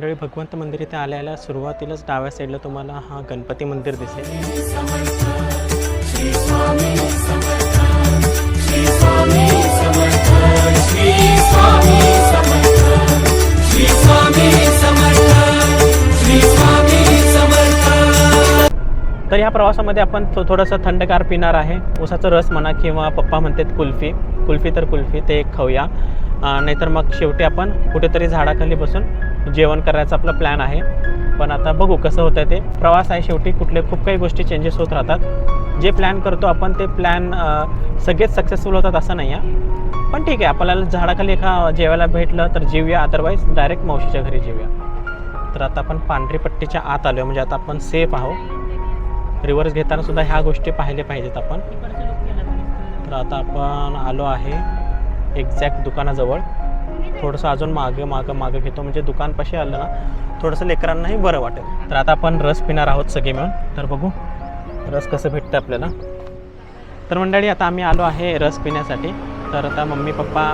मंडळी भगवंत मंदिर इथे आल्याला सुरुवातीलाच डाव्या साईडला तुम्हाला हा गणपती मंदिर दिसेल. ह्या प्रवासामध्ये आपण थो थोडंसं थंडगार पिणार आहे. उसाचा रस म्हणा किंवा पप्पा म्हणतात कुल्फी. कुल्फी तर कुल्फी ते एक खाऊया. नाहीतर मग शेवटी आपण कुठेतरी झाडाखाली बसून जेवण करायचा आपला प्लॅन आहे. पण आता बघू कसं होतं ते. प्रवास आहे शेवटी कुठले खूप काही गोष्टी चेंजेस होत राहतात. जे प्लॅन करतो आपण ते प्लॅन सगळेच सक्सेसफुल होतात असं नाही आहे. पण ठीक आहे आपल्याला झाडाखाली एका जेवायला भेटलं तर जेवूया. अदरवाईज डायरेक्ट मावशीच्या घरी जेवूया. तर आता आपण पांढरी पट्टीच्या आत आलो म्हणजे आता आपण सेफ आहोत. रिव्हर्स घेताना सुद्धा ह्या गोष्टी पाहिल्या पाहिजेत आपण. तर आता आपण आलो आहे एक्झॅक्ट दुकानाजवळ. थोडंसं अजून मागं मागं मागं घेतो. म्हणजे दुकानपाशी आलं ना थोडंसं लेकरांनाही बरं वाटेल. तर आता आपण रस पिणार आहोत सगळे मिळून. तर बघू रस कसं भेटतं आपल्याला. तर मंडळी आता आम्ही आलो आहे रस पिण्यासाठी. तर आता मम्मी पप्पा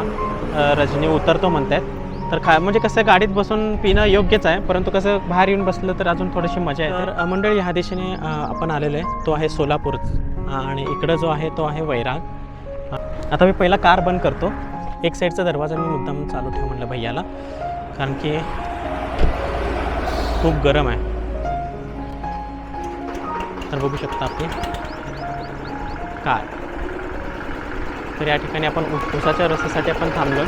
रजनी उतरतो म्हणतात तर खा म्हणजे कसं गाडीत बसून पिणं योग्यच आहे परंतु कसं बाहेर येऊन बसलं तर अजून थोडीशी मजा आहे तर मंडळी ह्या दिशेने आपण आलेलो आहे. तो आहे सोलापूर आणि इकडं जो आहे तो आहे वैराग. आता मी पहिला कार बंद करतो. एक साईडचा दरवाजा मी मुद्दाम चालू ठेव म्हणलं भैयाला. कारण की खूप गरम आहे. तर बघू शकता आपली कार. तर या ठिकाणी आपण उसाच्या रसासाठी आपण थांबलो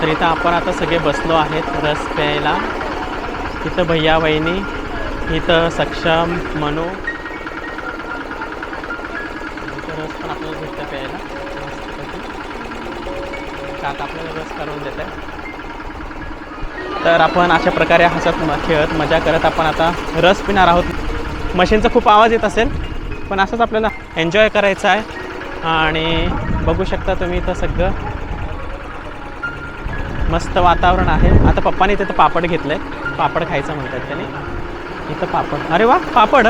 तर इथं आपण आता सगळे बसलो आहेत रस प्यायला. इथं भैया वहिनी इथं सक्षम मनू. इथं रस पण आपल्याला भेटतं प्यायला. आता काका आपल्याला रस करून देत आहे तर आपण अशा प्रकारे हसत खेळत मजा करत आपण आता रस पिणार आहोत. मशीनचा खूप आवाज येत असेल पण असंच आपल्याला एन्जॉय करायचं आहे. आणि बघू शकता तुम्ही इथं सगळं. मस्त वातावरण आहे. आता पप्पाने तिथं पापड घेतलं आहे पापड खायचं म्हणतात त्याने. इथं पापड. अरे वा पापड?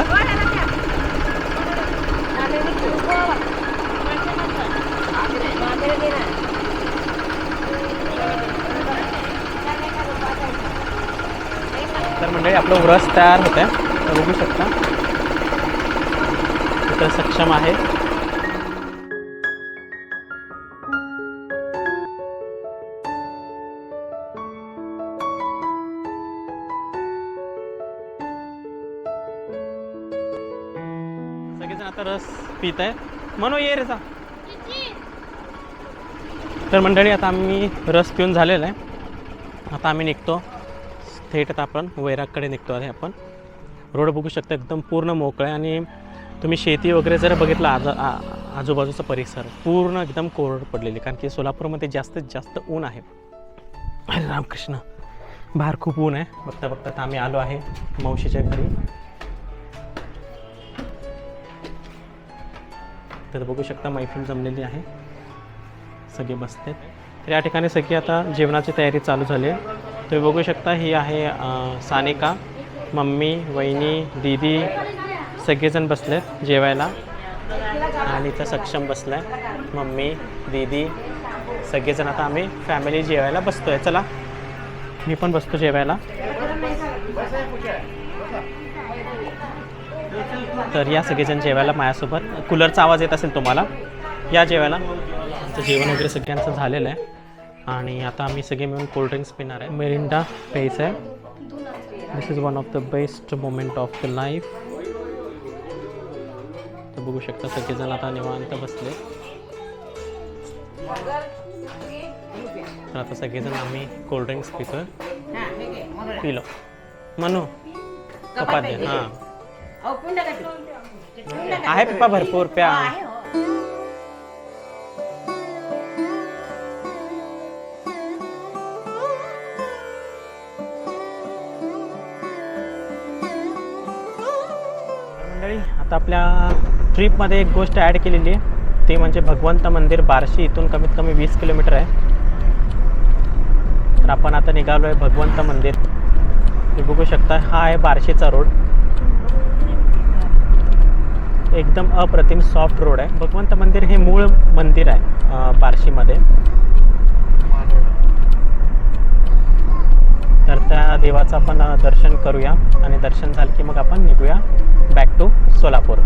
तर मंडळी आपलं रस तयार होत आहे बघू शकता. इथं सक्षम आहे. आता रस पित आहे म्हणू ये रे जा. तर मंडळी आता आम्ही रस पिऊन झालेला आहे. आता आम्ही निघतो. थेट आता आपण वैरागकडे निघतो आहे आपण. रोड बघू शकता एकदम पूर्ण मोकळं आहे. आणि तुम्ही शेती वगैरे जर बघितलं आज आजूबाजूचा परिसर पूर्ण एकदम कोरड पडलेली. कारण की सोलापूरमध्ये जास्तीत जास्त ऊन आहे. अरे रामकृष्ण बाहेर खूप ऊन आहे. बघता बघता आम्ही आलो आहे मावशीच्या घरी. तर बघू शकता मैफिल जमलेली आहे. सगळे बसते तर या ठिकाणी सगळी आता जेवणाची तयारी चालू झाली आहे. तुम्ही बघू शकता ही आहे सानिका मम्मी वहिनी दीदी सगळेजण बसलेत जेवायला. आणि इथं सक्षम बसलाय मम्मी दीदी सगळेजण आता आम्ही फॅमिली जेवायला बसतोय. चला मी पण बसतो जेवायला. तर या सगळेजण जेवायला माझ्यासोबत. कूलरचा आवाज येत असेल तुम्हाला. या जेवायला. तर जेवण वगैरे सगळ्यांचं झालेलं आहे. आणि आता आम्ही सगळे मिळून कोल्ड्रिंक्स पिणार आहे. मेरिंडा प्यायचं आहे. This is one of the best moment of the life तर बघू शकता सगळेजण आता निवांत बसले. तर आता सगळेजण आम्ही कोल्ड्रिंक्स पितोय. पिलो. म्हणू कपात हां. आहे पप्पा भरपूर प्या. मंडळी आता आपल्या ट्रिपमध्ये एक गोष्ट ॲड केलेली आहे. ते म्हणजे भगवंत मंदिर बार्शी इथून कमीत कमी वीस किलोमीटर आहे. तर आपण आता निघालो आहे भगवंत मंदिर. तुम्ही बघू शकता हा आहे बार्शीचा रोड एकदम अप्रतिम सॉफ्ट रोड आहे. भगवंत मंदिर हे मूळ मंदिर आहे बार्शीमध्ये. तर त्या देवाचं आपण दर्शन करूया आणि दर्शन झालं की मग आपण निघूया बॅक टू सोलापूर.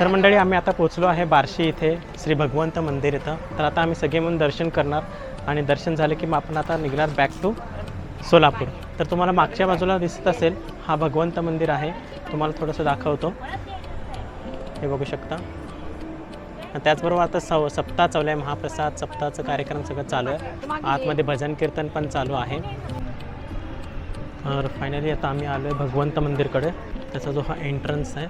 तर मंडळी आम्ही आता पोचलो आहे बार्शी इथे श्री भगवंत मंदिर इथं. तर आता आम्ही सगळे म्हणून दर्शन करणार आणि दर्शन झालं की मग आपण आता निघणार बॅक टू सोलापूर. तर तुम्हाला मागच्या बाजूला दिसत असेल हा भगवंत मंदिर आहे. तुम्हाला थोडंसं दाखवतो. हे बघू शकता. त्याचबरोबर आता सव सप्ताह चालू आहे महाप्रसाद सप्ताहाचं कार्यक्रम सगळं चालू आहे. आतमध्ये भजन कीर्तन पण चालू आहे. तर फायनली आता आम्ही आलो आहे भगवंत मंदिरकडे. त्याचा जो हा एंट्रन्स आहे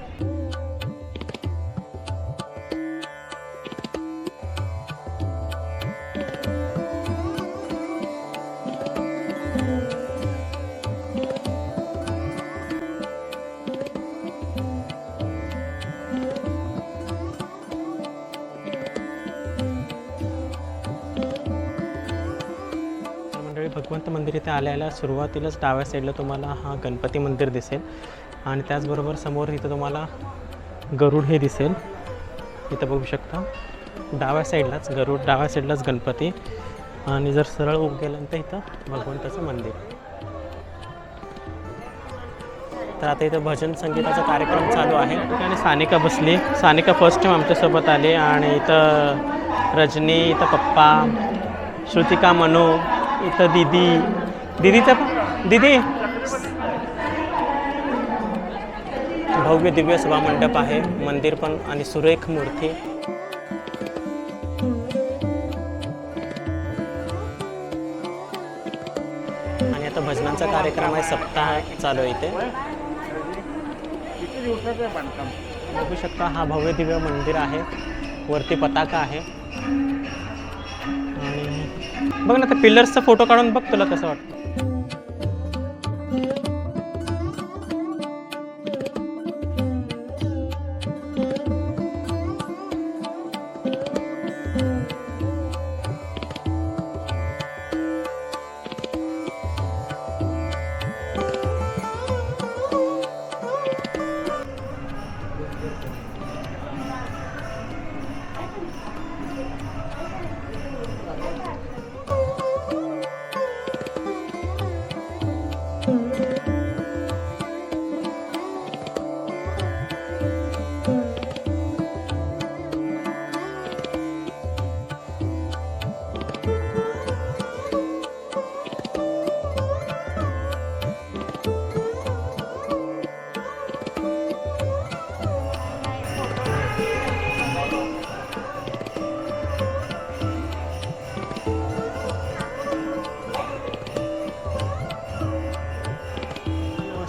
भगवंत मंदिर इथे आल्याला सुरुवातीलाच डाव्या साईडला तुम्हाला हा गणपती मंदिर दिसेल. आणि त्याचबरोबर समोर इथं तुम्हाला गरुड हे दिसेल. इथं बघू शकता. डाव्या साईडलाच गरुड डाव्या साईडलाच गणपती. आणि जर सरळ उभ गेल्यानंतर इथं भगवंताचं मंदिर. तर आता इथं भजन संगीताचा कार्यक्रम चालू आहे. आणि सानिका बसली. सानिका फर्स्ट टाइम आमच्यासोबत आली. आणि इथं रजनी इथं पप्पा श्रुतिका मनू इथं दीदी. पण? दीदी. भव्य दिव्य सभामंडप आहे. मंदिर पण आणि सुरेख मूर्ती. आणि आता भजनांचा कार्यक्रम आहे. सप्ताह चालू आहे इथे. बघू शकता हा भव्य दिव्य मंदिर आहे. वरती पताका आहे. बघ ना त्या पिलर्सचा फोटो काढून बघ तुला कसं वाटतं.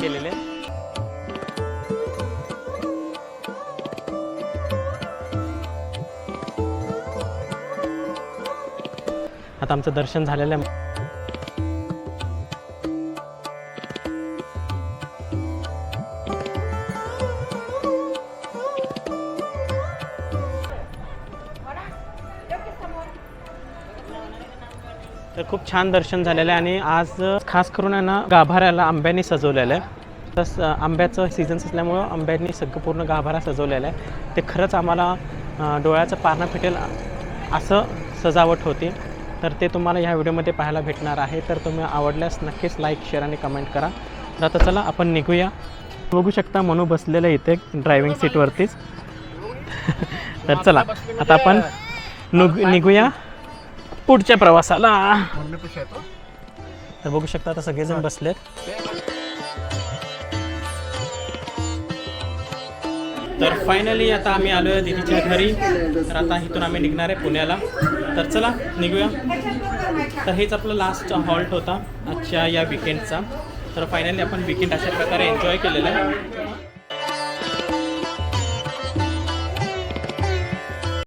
केलेले. आता आमचं दर्शन झालेलं आहे. तर खूप छान दर्शन झालेलं आहे आणि आज खास करून आहे ना गाभाऱ्याला आंब्याने सजवलेलं आहे. तस आंब्याचं सीझन्स असल्यामुळं आंब्यांनी सगळं पूर्ण गाभारा सजवलेला आहे. ते खरंच आम्हाला डोळ्याचं पारणं फिटेल असं सजावट होती. तर ते तुम्हाला ह्या व्हिडिओमध्ये पाहायला भेटणार आहे. तर तुम्ही आवडल्यास नक्कीच लाईक शेअर आणि कमेंट करा. तर आता चला आपण निघूया. बघू शकता मनू बसलेलं इथे ड्रायव्हिंग सीटवरतीच तर चला आता आपण नुग निघूया. पुढच्या प्रवासाला. तर बघू शकता आता सगळेजण बसलेत. तर फायनली आता आम्ही आलो आहे दिदीच्या घरी. तर आता इथून आम्ही निघणार आहे पुण्याला. तर चला निघूया. तर हेच आपलं लास्ट हॉल्ट होता आजच्या या विकेंडचा तर फायनली आपण विकेंड अशा प्रकारे एन्जॉय केलेलं आहे.